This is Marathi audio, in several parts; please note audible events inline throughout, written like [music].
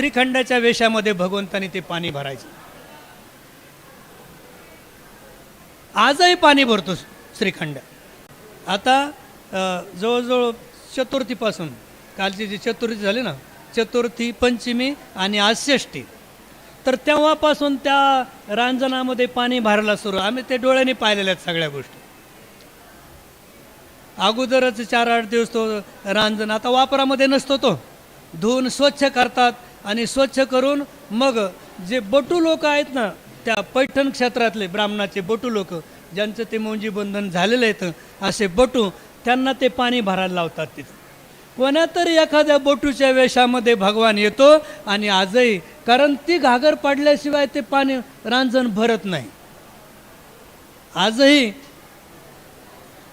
श्रीखंडाच्या वेशामध्ये भगवंतानी ते पाणी भरायचं. आजही पाणी भरतो श्रीखंड. आता जवळजवळ चतुर्थीपासून कालची जी चतुर्थी झाली ना चतुर्थी पंचमी आणि आज षष्ठी तर तेव्हापासून त्या रांजणामध्ये पाणी भरायला सुरू. आम्ही ते डोळ्याने पाहिलेल्या आहेत सगळ्या गोष्टी. अगोदरच चार आठ दिवस तो रांजण आता वापरामध्ये नसतो तो. धुवून स्वच्छ करतात. आणि स्वच्छ करून मग जे बटू लोक आहेत ना त्या पैठण क्षेत्रातले ब्राह्मणाचे बटू लोक ज्यांचं ते मौंजी बंधन झालेलं आहे असे बटू त्यांना ते पाणी भरायला लावतात तिथं. कोणातरी एखाद्या बटूच्या वेशामध्ये भगवान येतो आणि आजही कारण ती घागर पडल्याशिवाय ते पाणी रांजण भरत नाही. आजही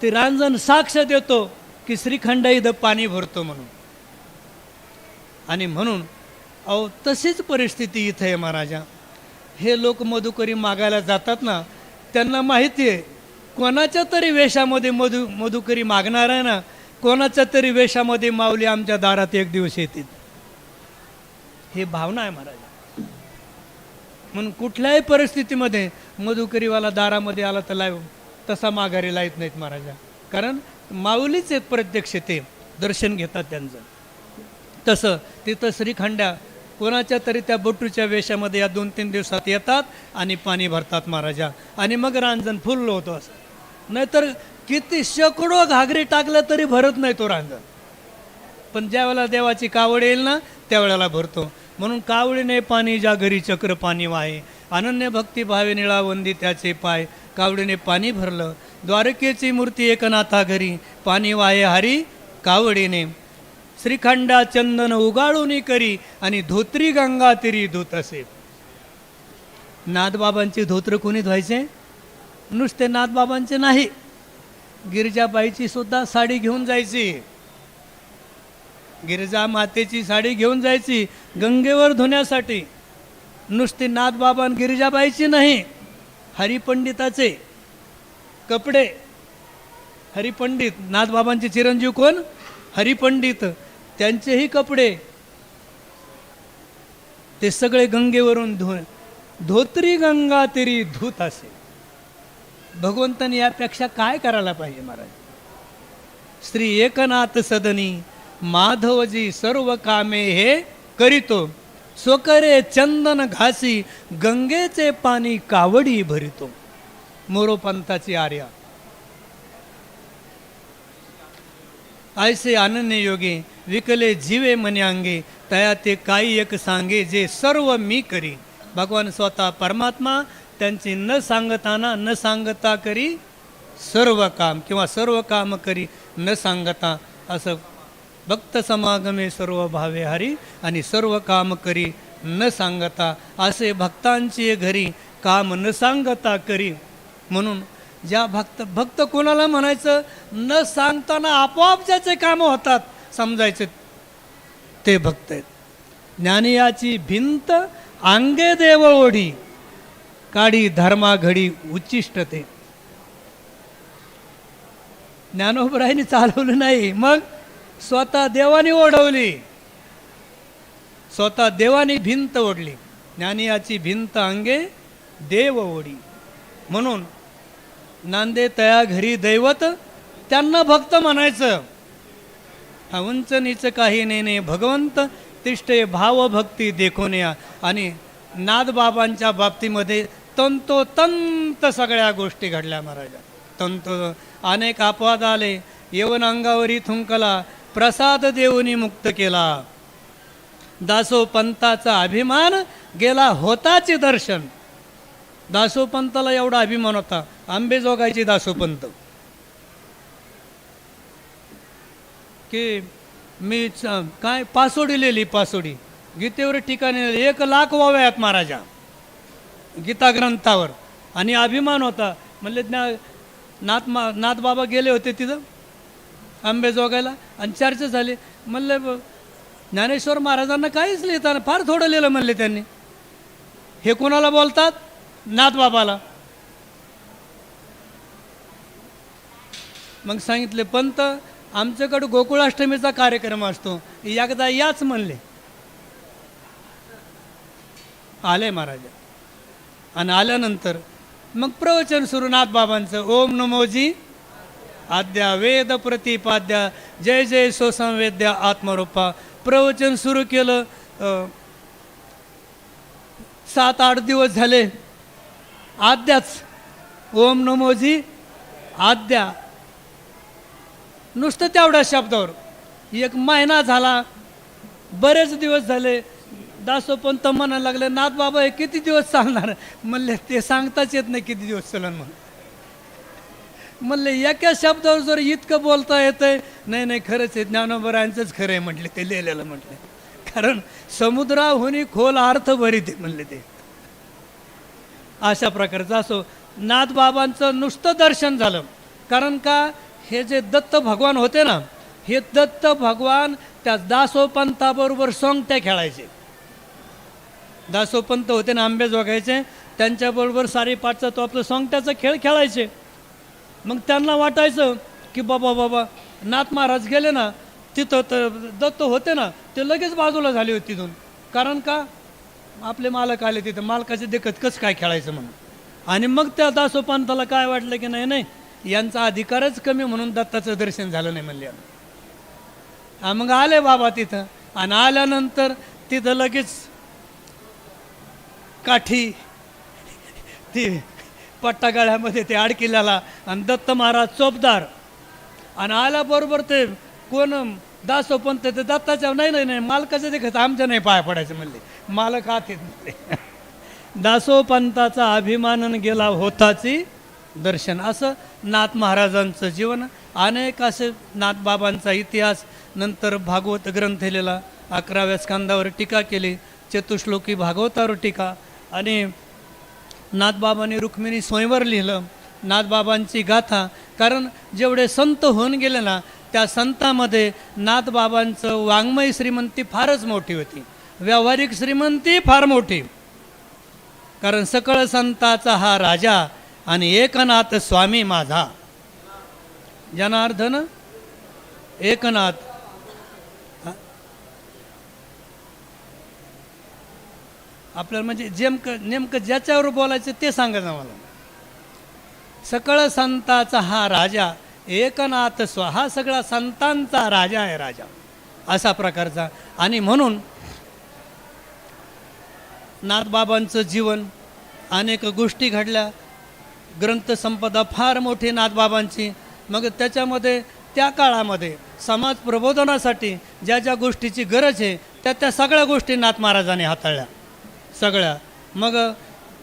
ते रांजण साक्ष देतो की श्रीखंड इथं पाणी भरतो म्हणून. आणि म्हणून अहो तशीच परिस्थिती इथं आहे महाराजा. हे लोक मधुकरी मागायला जातात ना त्यांना माहिती आहे कोणाच्या तरी वेशामध्ये मधु मधुकरी मागणार आहे ना कोणाच्या तरी वेशामध्ये माऊली आमच्या दारात एक दिवस येतील. हे भावना आहे महाराज. म्हणून कुठल्याही परिस्थितीमध्ये मधुकरीवाला दारामध्ये आला तर लाव तसा माघारी लायत नाहीत महाराजा. कारण माऊलीच आहेत प्रत्यक्ष ते दर्शन घेतात त्यांचं. तसं तिथं श्रीखंड्या कोणाच्या तरी त्या बटूच्या वेशामध्ये या दोन तीन दिवसात येतात आणि पाणी भरतात महाराजा. आणि मग रांजण फुललं होतं असं. नाहीतर किती शेकडो घागरी टाकलं तरी भरत नाही तो रांजण. पण ज्यावेळेला देवाची कावड येईल ना त्यावेळेला भरतो. म्हणून कावडीने पाणी ज्या घरी चक्र पाणी वाहे. अनन्य भक्ती भावे निळावंदी त्याचे पाय. कावडीने पाणी भरलं. द्वारकेची मूर्ती एकनाथा घरी. पाणी वाहे हरी कावडीने. श्रीखंडा चंदन उगाळून करी आणि धोत्री गंगा तिरी धुत असे. नाथबाबांचे धोत्र कोणी धुवायचे? नुसते नाथबाबांचे नाही. गिरिजाबाईची सुद्धा साडी घेऊन जायची. गिरिजा मातेची साडी घेऊन जायची गंगेवर धुण्यासाठी. नुसती नाथबाबा गिरिजाबाईची नाही हरिपंडिताचे. कपडे. हरिपंडित. नाथबाबांचे चिरंजीव कोण? हरिपंडित. त्यांचेही कपडे ते सगळे गंगेवरून धु धोत्री गंगा तिरी धूत असे. भगवंतांनी यापेक्षा काय करायला पाहिजे महाराज? श्री एकनाथ सदनी माधवजी सर्व कामे हे करीतो. स्वकरे चंदन घासी गंगेचे पाणी कावडी भरितो. मोरोपंथाची आर्या. ऐसे अनन्य योगी विकले जीवे मने अंगे तया ते काही एक सांगे जे सर्व मी करी. भगवान स्वतः परमात्मा त्यांची न सांगताना न सांगता करी सर्व काम किंवा सर्व काम करी न सांगता. असं भक्त समागमे सर्व भावे हरी आणि सर्व काम करी न सांगता. असे भक्तांचे घरी काम न सांगता करी. म्हणून ज्या भक्त भक्त कोणाला म्हणायचं? न सांगताना आपोआप ज्याचे कामं होतात समजायचे ते भक्त आहेत. ज्ञानियाची भिंत अंगे देव ओढी काढी धर्मा घडी उच्चिष्ट ते ज्ञानोबरायने चालवलं नाही मग स्वतः देवाने ओढवली. स्वतः देवाने भिंत ओढली. ज्ञानियाची भिंत अंगे देव ओढी. म्हणून नांदे तया घरी दैवत त्यांना भक्त म्हणायचं. हा उंच नीच काही नेणे भगवंत तिष्ठे भावभक्ती भक्ती देखोन्या आणि नादबाबांच्या बाबतीमध्ये तंतोतंत सगळ्या गोष्टी घडल्या महाराजा तंत अनेक अपवाद आले. येवन अंगावरी थुंकला प्रसाद देऊनी मुक्त केला. दासोपंताचा अभिमान गेला होताचे दर्शन. दासोपंताला एवढा अभिमान होता. आंबेजोगायची दासोपंत. की मी च- काय पासोडी लिहिली पासोडी. गीतेवर ठिकाणी एक लाख वाव्यात महाराजा. गीता ग्रंथावर. आणि अभिमान होता. म्हणले ज्ञा नाथ मा नाथबाबा गेले होते तिथं आंबेजोगायला आणि चर्चा झाली. म्हणले ज्ञानेश्वर महाराजांना काहीच लिहिताना फार थोडं लिहिलं म्हणले त्यांनी. हे कोणाला बोलतात? नाथबाबाला मग सांगितले पंत आमच्याकडं गोकुळाष्टमीचा कार्यक्रम असतो. एकदा याच म्हणले. आले महाराज. आणि आल्यानंतर मग प्रवचन सुरू नाथ बाबांचं ओम नमोजी आद्या वेद प्रतिपाद्या. जय जय स्वसंवेद्या आत्मरूपा. प्रवचन सुरू केलं. सात आठ दिवस झाले. आद्याच. ओम नमोजी आद्या. नुसतं तेवढ्या शब्दावर. एक महिना झाला बरेच दिवस झाले. दासोपंत म्हणायला लागले नाथ बाबा हे किती दिवस चालणार? म्हणले ते सांगताच येत नाही किती दिवस चलन म्हणून. म्हणले एका शब्दावर जर इतकं बोलता येतंय. नाही नाही खरंच आहे ज्ञानोबरायांचंच खरं आहे म्हटले ते लिहिलेलं म्हटले. कारण समुद्राहुनी खोल अर्थ भरीत आहे म्हणले ते. अशा प्रकारचं असो नाथ बाबांचं नुसतं दर्शन झालं. कारण का? हे जे दत्त भगवान होते ना हे दत्त भगवान त्या दासोपंताबरोबर सोंगट्या खेळायचे. दासोपंत होते ना आंबे जोगायचे त्यांच्याबरोबर सारीपाठचा तो आपलं सोंगट्याचा खेळ खेळायचे. मग त्यांना वाटायचं की बाबा बाबा नाथ महाराज गेले ना तिथं तर दत्त होते ना ते लगेच बाजूला झाले होते तिथून. कारण का? आपले मालक आले तिथं मालकाचे देखत कसं काय खेळायचं म्हणून. आणि मग त्या दासोपंताला काय वाटलं की नाही नाही यांचा अधिकारच कमी म्हणून दत्ताचं दर्शन झालं नाही म्हणले. हा मग आले बाबा तिथं. आणि आल्यानंतर तिथं लगेच काठी ती पट्टागाळ्यामध्ये ते अडकिल्याला आणि दत्त महाराज चोपदार आणि आल्याबरोबर ते कोण दासोपंत ते दत्ताच्या नाही नाही नाही मालकाचं देखत आमच्या नाही पाय पडायचं म्हणले. मालक हात येत म्हणले दासोपंताचा अभिमानन गेला होताची दर्शन. असं नाथ महाराजांचं जीवन अनेक असे नाथबाबांचा इतिहास नंतर भागवत ग्रंथ लिहिला अकराव्या स्कंदावर टीका केली चतुश्लोकी भागवतावर टीका आणि नाथबाबांनी रुक्मिणी स्वयंवर लिहिलं नाथबाबांची गाथा. कारण जेवढे संत होऊन गेले ना त्या संतामध्ये नाथबाबांचं वाङ्मय श्रीमंती फारच मोठी होती. व्यावहारिक श्रीमंती फार मोठी. कारण सकळ संताचा हा राजा आणि एकनाथ स्वामी माझा. जनार्दन एकनाथ. आपल्याला म्हणजे जेमकं नेमकं ज्याच्यावर बोलायचं ते सांगायचं मला सकळ संताचा हा राजा एकनाथ स्व हा सगळा संतांचा राजा आहे राजा. असा प्रकारचा. आणि म्हणून नाथबाबांचं जीवन अनेक गोष्टी घडल्या. ग्रंथसंपदा फार मोठी नाथबाबांची. मग त्याच्यामध्ये त्या काळामध्ये समाज प्रबोधनासाठी ज्या ज्या गोष्टीची गरज आहे त्या त्या सगळ्या गोष्टी नाथ महाराजांनी हाताळल्या. सगळ्या. मग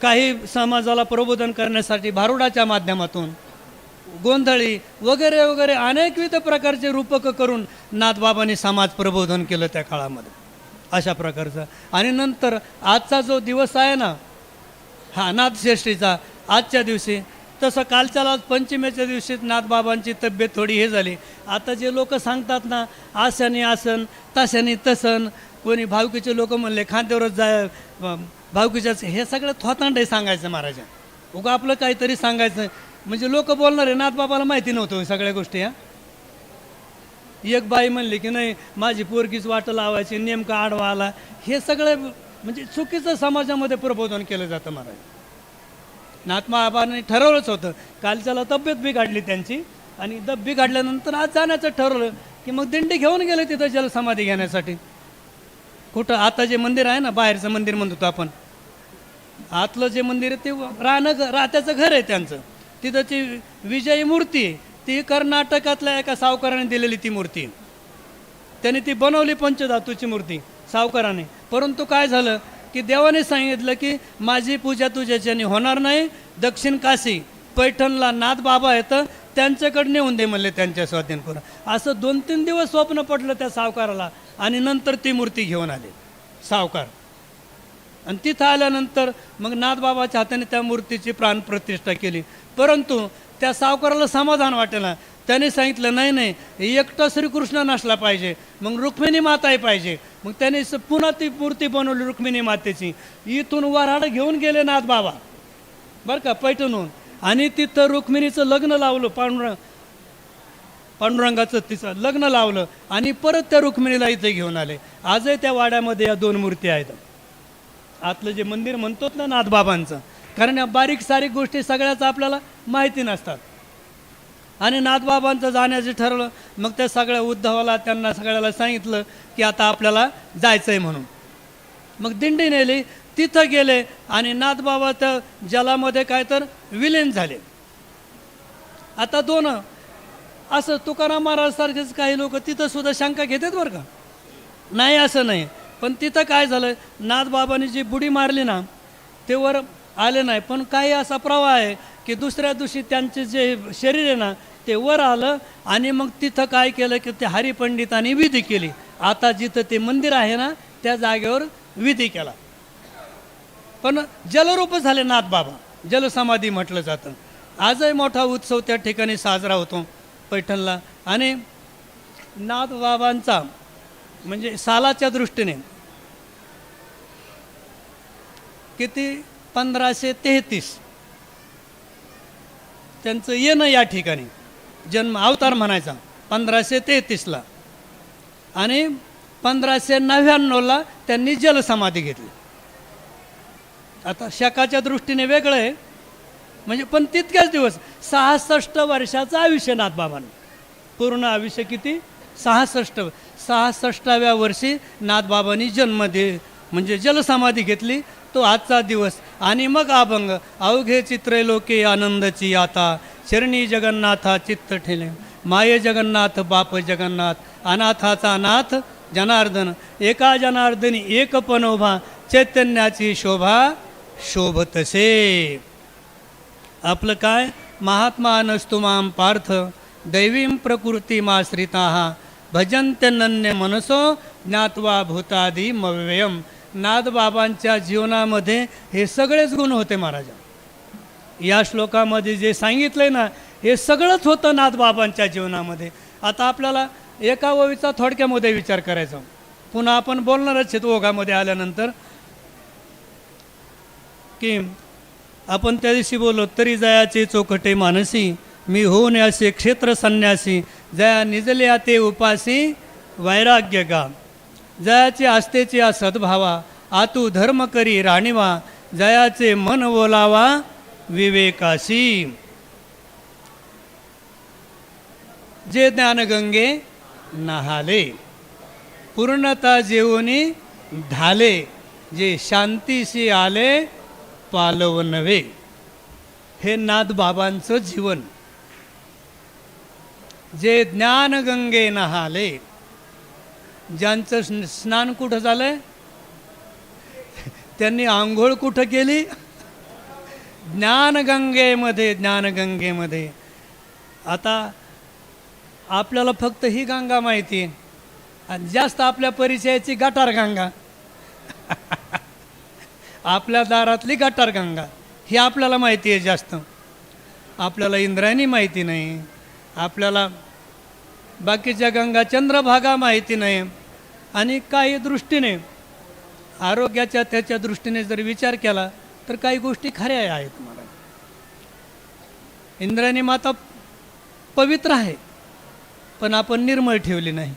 काही समाजाला प्रबोधन करण्यासाठी भारुडाच्या माध्यमातून गोंधळी वगैरे वगैरे अनेकविध प्रकारचे रूपकं करून नाथबाबांनी समाज प्रबोधन केलं त्या काळामध्ये. अशा प्रकारचं. आणि नंतर आजचा जो दिवस आहे ना हा नाथश्रेष्ठीचा आजच्या दिवशी तसं कालच्या कालच्याला पंचमीच्या दिवशी नाथबाबांची तब्येत थोडी हे झाली. आता जे लोक सांगतात ना आसनी आसन तशानी तसन कोणी भावकीचे लोक म्हणले खांद्यावरच जाय भावकीच्याच हे सगळं थोतांड आहे सांगायचं महाराजा उगा आपलं काहीतरी सांगायचं. म्हणजे लोक बोलणार आहे नाथबाबाला माहिती नव्हतं हो सगळ्या गोष्टी ह्या एक बाई म्हणली की नाही माझी पोरगीच वाट लावायची नेमका आडवा आला. हे सगळं म्हणजे चुकीचं समाजामध्ये प्रबोधन केलं जातं महाराज. नाथमाबाने ठरवलंच होतं. काल त्याला तब्येत बिघाडली त्यांची आणि दब बिघाडल्यानंतर आज जाण्याचं ठरवलं की मग दिंडी घेऊन गेले तिथं जलसमाधी घेण्यासाठी. कुठं आता जे मंदिर आहे ना बाहेरचं मंदिर म्हणतो आपण. आतलं जे मंदिर आहे ते राहणं राहत्याचं घर आहे त्यांचं. तिथं ती विजयी मूर्ती आहे. ती कर्नाटकातल्या एका सावकाराने दिलेली ती मूर्ती त्याने ती बनवली पंचधातूची मूर्ती सावकाराने. परंतु काय झालं? की देवाने सांगितलं की माझी पूजा तुझ्याच्याने होणार नाही दक्षिण काशी पैठणला नाथ बाबा येतं त्यांच्याकडे नेऊन दे म्हणले त्यांच्या स्वाधीनपुरा. असं दोन तीन दिवस स्वप्न पडलं त्या सावकाराला आणि नंतर ती मूर्ती घेऊन आली. सावकार. आणि तिथं आल्यानंतर मग नाथबाबाच्या हाताने त्या मूर्तीची प्राणप्रतिष्ठा केली. परंतु त्या सावकाराला समाधान वाटेना. त्याने सांगितलं नाही नाही एकटा श्रीकृष्ण नसला पाहिजे. मग रुक्मिणी माताही पाहिजे. मग त्याने पुन्हा ती मूर्ती बनवली रुक्मिणी मातेची. इथून वराडं घेऊन गेले नाथ बाबा. बरं का पैठणहून. आणि तिथं रुक्मिणीचं लग्न लावलं पांडुरंग पांडुरंगाचं तिचं लग्न लावलं आणि परत त्या रुक्मिणीला इथे घेऊन आले. आजही त्या वाड्यामध्ये या दोन मूर्ती आहेत. आतलं जे मंदिर म्हणतोत ना नाथबाबांचं कारण या बारीक सारीक गोष्टी सगळ्याच आपल्याला माहिती नसतात. आणि नाथबाबांचं जाण्याचं ठरवलं मग त्या सगळ्या उद्धवाला त्यांना सगळ्याला सांगितलं की आता आपल्याला जायचं आहे म्हणून. मग दिंडी नेली तिथं गेले आणि नाथबाबा तर जलामध्ये काय तर विलीन झाले. आता दोन असं तुकाराम महाराजसारखेच काही लोक तिथं सुद्धा शंका घेतात बरं का? नाही असं नाही. पण तिथं काय झालं नाथबाबांनी जी बुडी मारली ना ते वर आले नाही. पण काही असा प्रवाह आहे की दुसऱ्या दिवशी त्यांचे जे शरीर आहे ना ते वर आलं आणि मग तिथं काय केलं की ते हरिपंडितांनी विधी केली. आता जिथं ते मंदिर आहे ना त्या जागेवर विधी केला. पण जलरूप झाले नाथबाबा जलसमाधी म्हटलं जातं. आजही मोठा उत्सव त्या ठिकाणी साजरा होतो पैठणला. आणि नाथबाबांचा म्हणजे सालाच्या दृष्टीने किती? पंधराशे तेहतीस. त्यांचं येणं या ठिकाणी. जन्म अवतार म्हणायचा पंधराशे तेहतीसला. आणि पंधराशे नव्याण्णवला त्यांनी जलसमाधी घेतली. आता शकाच्या दृष्टीने वेगळं आहे. म्हणजे पण तितक्याच दिवस सहासष्ट वर्षाचं आयुष्य नाथबाबांना पूर्ण आयुष्य किती? सहासष्ट. सहासष्टाव्या वर्षी नाथबाबांनी जन्म दे म्हणजे जलसमाधी घेतली. तो आजचा दिवस आणि मग अभंग अवघे चित्रे लोके आनंदची आता. शरणी जगन्नाथा चित्त ठेले. माये जगन्नाथ बाप जगन्नाथ. अनाथाचा नाथ जनार्दन. एका जनार्दनी एक पनोभा. चैतन्याची शोभा शोभतसे. आपलं काय? महात्मा नस्तुमाम पार्थ. दैवीं प्रकृतीमाश्रिता भजन्त्यनन्य मनसो ज्ञात्वा भूतादी मव्ययम. नाथबाबांच्या जीवनामध्ये हे सगळेच गुण होते महाराजा या श्लोकामध्ये जे सांगितलंय ना हे सगळंच होतं नाथबाबांच्या जीवनामध्ये. आता आपल्याला एका ओवीचा थोडक्यामध्ये विचार करायचा. पुन्हा आपण बोलणारच आहेत ओघामध्ये आल्यानंतर. की आपण त्या दिवशी बोललो तरी जयाचे चोखटे मानसी मी होऊन असे क्षेत्र संन्यासी जया निजल्या ते उपासी वैराग्य गा जयाचे आस्तेचे आ सद्भावा आतू धर्म करी राणीवा जयाचे मन बोलावा विवेकाशी जे ज्ञानगंगे नहाले पूर्णता जेवणी ढाले जे शांतीशी आले पालव नव्हे हे नाथबाबांचं जीवन. जे ज्ञानगंगे नहाले ज्यांचं स्न- स्नान कुठं झालं आहे त्यांनी आंघोळ कुठं केली? ज्ञानगंगेमध्ये ज्ञानगंगेमध्ये. आता आपल्याला फक्त ही गंगा माहिती आहे. आणि जास्त आपल्या परिचयाची गटार गंगा. आपल्या दारातली गटार गंगा. ही आपल्याला माहिती आहे जास्त. आपल्याला इंद्रायणी माहिती नाही. आपल्याला बाकीच्या गंगा चंद्रभागा माहिती नाही आणि काही दृष्टीने आरोग्याच्या त्याच्या दृष्टीने जर विचार केला तर काही गोष्टी खऱ्या आहेत मला. इंद्रायणी माता पवित्र आहे पण आपण निर्मळ ठेवली नाही.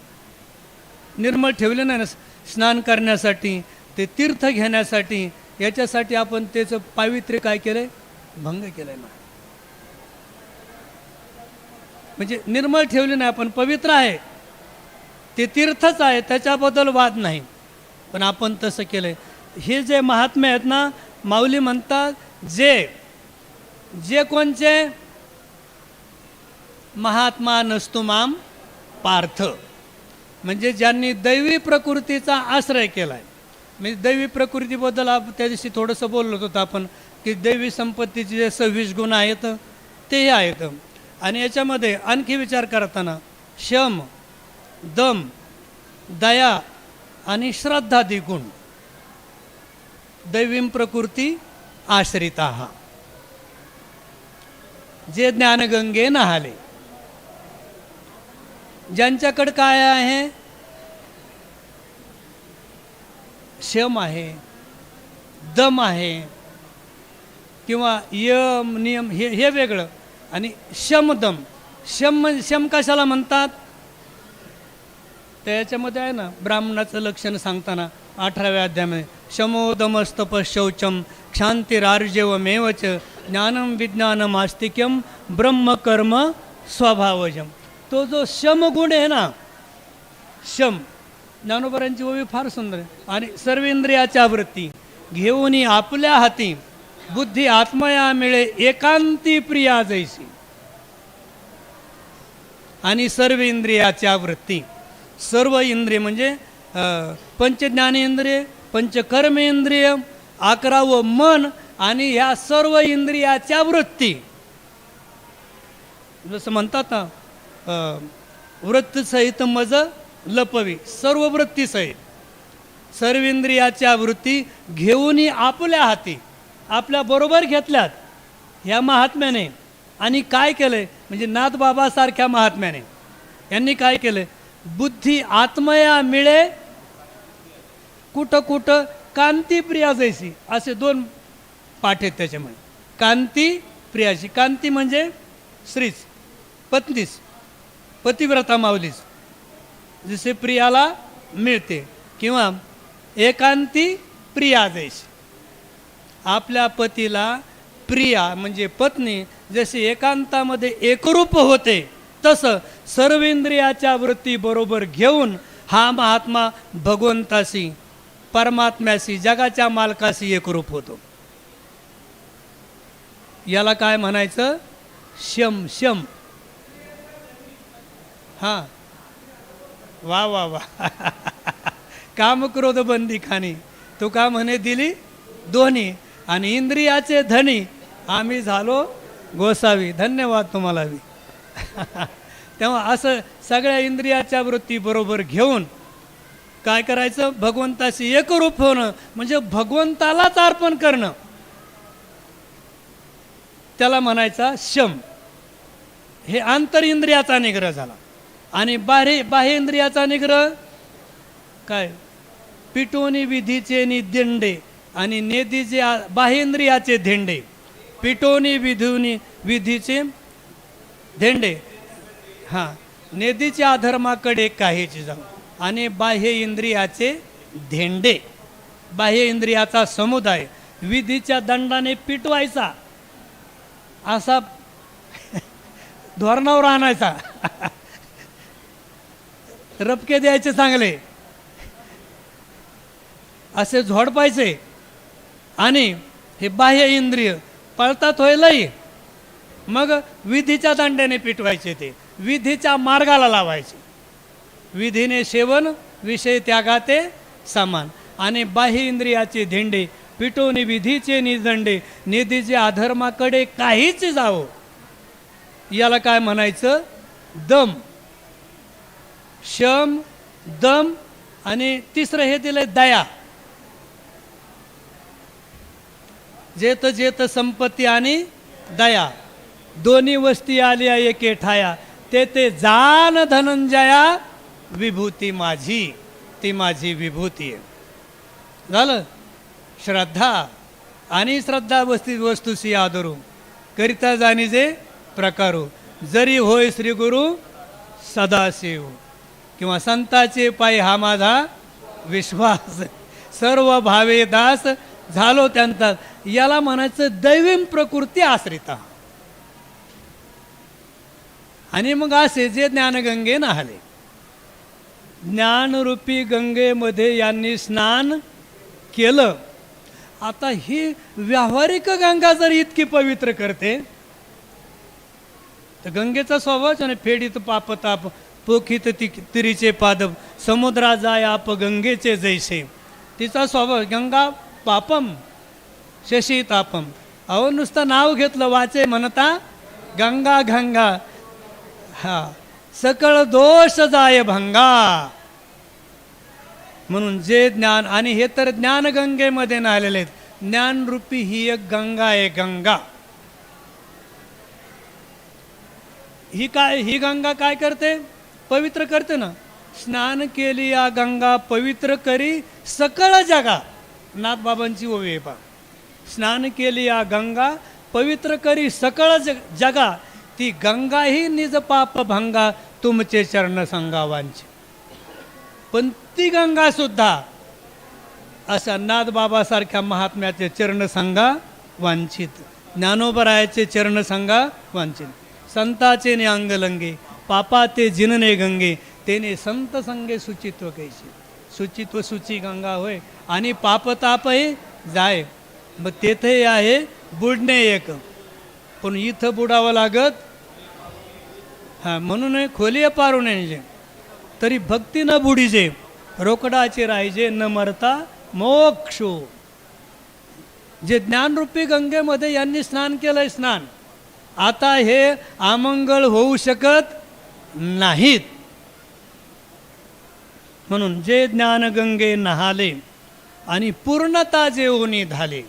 निर्मळ ठेवले नाही ना स्नान करण्यासाठी ते तीर्थ घेण्यासाठी याच्यासाठी आपण त्याचं पावित्र्य काय केलं भंग केलं आहे म्हणजे निर्मळ ठेवले नाही आपण पवित्र आहे. ते तीर्थच आहे त्याच्याबद्दल वाद नाही. पण आपण तसं केलं हे जे महात्मे आहेत ना माऊली म्हणतात जे जे कोणचे? महात्मा माम पार्थ. म्हणजे ज्यांनी दैवी प्रकृतीचा आश्रय केला आहे म्हणजे दैवी प्रकृतीबद्दल आप त्या दिवशी थोडंसं बोललो होतं आपण की दैवी संपत्तीचे जे सव्वीस गुण आहेत तेही आहेत. आणि याच्यामध्ये आणखी विचार करताना शम दम दया आणि श्रद्धादी गुण दैवीम प्रकृती आश्रित. हा जे ज्ञानगंगे नहाले. ज्यांच्याकडं काय आहे? शम आहे दम आहे किंवा यम नियम हे हे वेगळं. आणि शमदम. शम शम कशाला म्हणतात? तर याच्यामध्ये आहे ना ब्राह्मणाचं लक्षण सांगताना अठराव्या अध्यायामध्ये शमोदमस्तप शौचम क्षांतिरार्जवमेवच ज्ञानम विज्ञानम आस्तिक्यम ब्रह्मकर्म स्वभावजम तो जो शम गुण आहे ना शम ज्ञानोबरांची ओवी फार सुंदर आहे. आणि सर्व इंद्रियाच्या वृत्ती घेऊन आपल्या हाती बुद्धी आत्मया मिळे एकांती प्रिया जैसी. आणि सर्व इंद्रियाच्या वृत्ती. सर्व इंद्रिय म्हणजे पंचज्ञानेंद्रिय पंचकर्मेंद्रिय अकरावं मन आणि ह्या सर्व इंद्रियाच्या वृत्ती. जसं म्हणतात ना वृत्तसहित वृत्तीसहित मज लपवी सर्व वृत्तीसहित. सर्व इंद्रियाच्या वृत्ती घेऊनही आपल्या हाती. आपल्या बरोबर घेतल्यात ह्या महात्म्याने. आणि काय केलं म्हणजे नाथबाबासारख्या महात्म्याने. यांनी काय केलं बुद्धी आत्मया मिळे कुठं कुठं कांती प्रिया जैसी. असे दोन पाठ आहेत त्याच्यामध्ये. कांती प्रियाशी कांती म्हणजे स्त्रीच पत्नीच पतिव्रता माऊलीच. जसे प्रियाला मिळते किंवा एकांती प्रिया जैसी. आपल्या पतीला प्रिया म्हणजे पत्नी जशी एकांतामध्ये एकरूप होते तसं सर्व इंद्रियाच्या घेऊन हा महात्मा भगवंताशी परमात्म्याशी जगाच्या मालकाशी एकरूप होतो. याला काय म्हणायचं? शम शम. हां. वा वा वा. [laughs] काम क्रोध बंदी खाणी. तू का म्हणे दिली? दोन्ही. आणि इंद्रियाचे धनी आम्ही झालो गोसावी. धन्यवाद तुम्हाला [laughs] तेव्हा असं सगळ्या इंद्रियाच्या वृत्तीबरोबर घेऊन काय करायचं? भगवंताशी एकरूप होणं म्हणजे भगवंतालाच अर्पण करणं. त्याला म्हणायचा शम. हे आंतर इंद्रियाचा निग्रह झाला. आणि बाह्य बाह्य इंद्रियाचा निग्रह काय? पिटोनी विधीचे नि दिंडे. आणि नेदीचे बाहेंद्रियाचे धेंडे पिटोनी विधुनी विधीचे धेंडे. हां नेदीच्या अधर्माकडे काहीचे जाऊ. आणि बाह्य इंद्रियाचे धेंडे. बाह्य इंद्रियाचा समुदाय विधीच्या दंडाने पिटवायचा. असा [laughs] धोरणावर आणायचा. [laughs] रपके द्यायचे चांगले. असे झोडपायचे. आणि हे बाह्य इंद्रिय पळतात होय लई. मग विधीच्या दांड्याने पिटवायचे ते. विधीच्या मार्गाला लावायचे. विधीने सेवन विषय त्यागाते समान. आणि बाह्य इंद्रियाचे धेंडे पिटवणे विधीचे निदंडे निधीचे अधर्माकडे काहीच जावं. याला काय म्हणायचं? दम. शम दम आणि तिसरं हे दिलं दया. जेत जेत संपत्ती आणि दया. दोन्ही वस्ती आल्या एके ठाया. ते ते जान धनंजया विभूती माझी. ती माझी विभूती आहे. झालं? श्रद्धा आणि श्रद्धा वस्ती वस्तूशी आदरू. करिता जाणीजे प्रकारू. जरी होय श्री गुरु सदाशिव. किंवा संताचे पायी हा माझा विश्वास. [laughs] सर्व भावे दास झालो त्यांचा. याला म्हणायचं दैवीम प्रकृती आश्रिता. आणि मग असे जे ज्ञानगंगे नाहले. ज्ञानरूपी गंगेमध्ये यांनी स्नान केलं. आता ही व्यावहारिक गंगा जर इतकी पवित्र करते तर गंगेचा स्वभावच आणि फेडीत पापताप पोखित ति तिरीचे पादप समुद्रा जाय आप गंगेचे जैसे. तिचा स्वभाव गंगा पापम शशी तापम अहो नुसतं नाव घेतलं वाचे म्हणता गंगा गंगा. हा सकळ दोष जाय भंगा. म्हणून जे ज्ञान आणि हे तर ज्ञानगंगेमध्ये नालेले आहेत. ज्ञानरूपी ही एक गंगा आहे गंगा. ही काय ही गंगा काय करते? पवित्र करते ना. स्नान केली या गंगा पवित्र करी सकळ जगा. नाथबाबांची ओवी आहे पा स्नान केली या गंगा पवित्र करी सकळ जग जगा. ती गंगा ही निज पाप भंगा तुमचे चरण संगावांचे. पण ती गंगा सुद्धा अशा नादबाबासारख्या महात्म्याचे चरणसंगा वांछित. ज्ञानोबरायाचे चरण वांछित. संताचे ने अंगलंगे पापा ते जिनने गंगे तेने संत संगे सुचित्व कैसे? शुचित्व सुची गंगा होय आणि पापतापही जाय. मग तेथे आहे बुडणे एक. पण इथं बुडावं लागत? हां म्हणून खोली पारू नये तरी भक्ती न बुडीजे रोकडाचे राहिजे न मरता मोक्षो. जे ज्ञानरूपी गंगेमध्ये यांनी स्नान केलंय स्नान आता हे आमंगळ होऊ शकत नाहीत. म्हणून जे ज्ञानगंगे नहाले आणि पूर्णता जेवणी झाले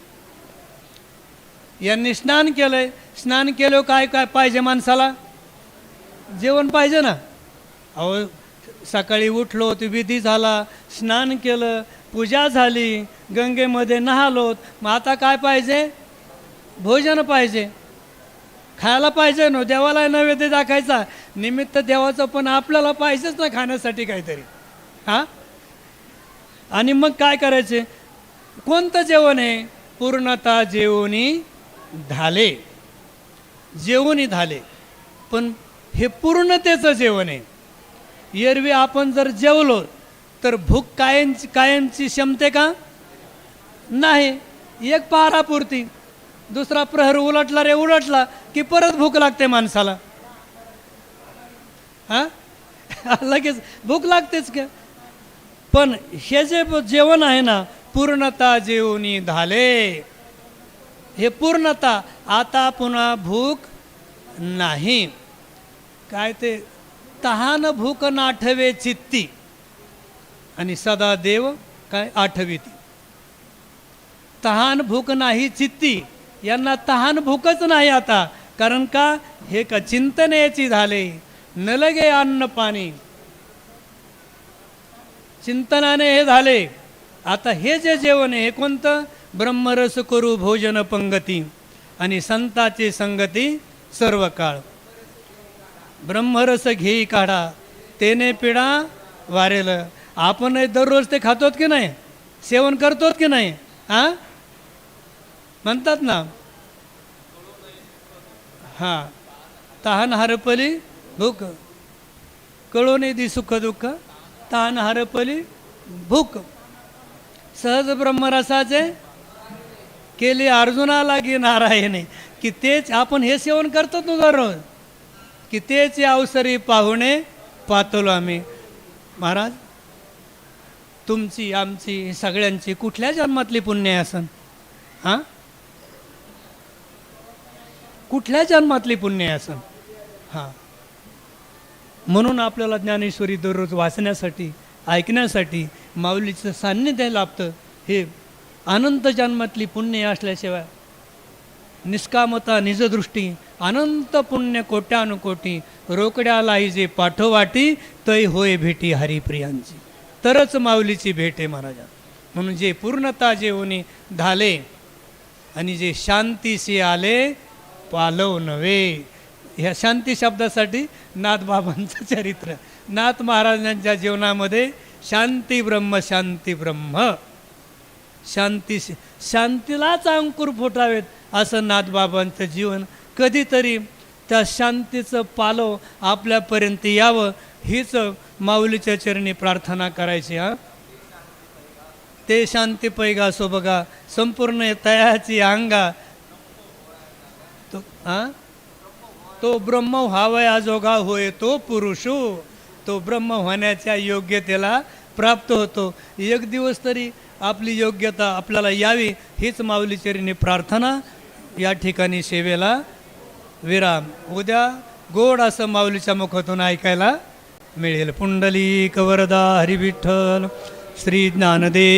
यांनी स्नान केलंय. स्नान केलं काय काय पाहिजे माणसाला? जेवण पाहिजे ना? अहो सकाळी उठलो ते विधी झाला स्नान केलं पूजा झाली गंगेमध्ये नहालोत मग आता काय पाहिजे? भोजन पाहिजे. खायला पाहिजे ना? देवाला नैवेद्य दाखायचा. निमित्त देवाचं पण आपल्याला पाहिजेच ना खाण्यासाठी काहीतरी. हां? आणि मग काय करायचे? कोणतं जेवण आहे? पूर्णता जेवणी झाले. जेवणी झाले. पण हे पूर्णतेचं जेवण आहे. एरवी आपण जर जेवलो तर भूक कायमची कायमची क्षमते का? नाही. एक पहारापुरती दुसरा प्रहर उलटला रे उलटला की परत भूक लागते माणसाला. हां? [laughs] लगेच भूक लागतेच का? पण हे जे जेवण आहे ना पूर्णता जेवणी झाले. हे पूर्णता आता पुन्हा भूक नाही. काय ते तहान भूक नाठवे चित्ती. आणि सदा देव काय आठविती. तहान भूक नाही चित्ती. यांना तहान भूकच नाही आता. कारण का? हे का चिंतनेची झाले. न लगे अन्न पाणी. चिंतनाने हे झाले. आता हे जे जेवण आहे हे कोणतं? ब्रह्मरस करू भोजन पंगती. आणि संताची संगती सर्व काळ ब्रह्मरस घेई काढा. तेने पिढा वारेल. आपण दररोज ते खातोत की नाही? सेवन करतोत की नाही? हां म्हणतात ना. हां. तहान हरपली भूक. कळून नाही दी सुख दुःख. तान हरपली भूक. सहज ब्रह्मरसाचे केले अर्जुनाला की नारायणे की तेच आपण हे सेवन करतो तू दररोज. की तेच या अवसरी पाहुणे पातलो आम्ही. महाराज तुमची आमची सगळ्यांची कुठल्या जन्मातली पुण्य आसन? असन हां? कुठल्या जन्मातली पुण्य आसन? असन हां. म्हणून आपल्याला ज्ञानेश्वरी दररोज वाचण्यासाठी ऐकण्यासाठी माऊलीचं सान्निध्य लाभतं. हे अनंत जन्मातली पुण्य असल्याशिवाय निष्कामता निजदृष्टी अनंत पुण्य कोट्यानुकोटी रोकड्यालाही जे पाठोवाटी तै होय भेटी हरिप्रियांची. तरच माऊलीची भेट आहे महाराजा म्हणून जे पूर्णता जेवणे झाले आणि जे शांतीशी आले पालव नव्हे. ह्या शांती शब्दासाठी नाथबाबांचं चरित्र. नाथ महाराजांच्या जीवनामध्ये शांती ब्रह्म शांती ब्रह्म. शांती शांतीलाच अंकुर फुटावेत असं नाथबाबांचं जीवन. कधीतरी त्या शांतीचं पालव आपल्यापर्यंत यावं हीच माऊलीच्या चरणी प्रार्थना करायची हा. ते शांती पैगा सो बघा संपूर्ण तयाची अंगा. तो हां? तो ब्रह्म व्हावया जोगा होय तो पुरुषो हो. तो ब्रह्म होण्याच्या योग्यतेला प्राप्त होतो. एक दिवस तरी आपली योग्यता आपल्याला यावी हीच माऊलीचरीने प्रार्थना. या ठिकाणी सेवेला विराम. उद्या गोड असं माऊलीच्या मुखातून ऐकायला मिळेल. पुंडली कवरदा हरिविठ्ठल श्री ज्ञानदेव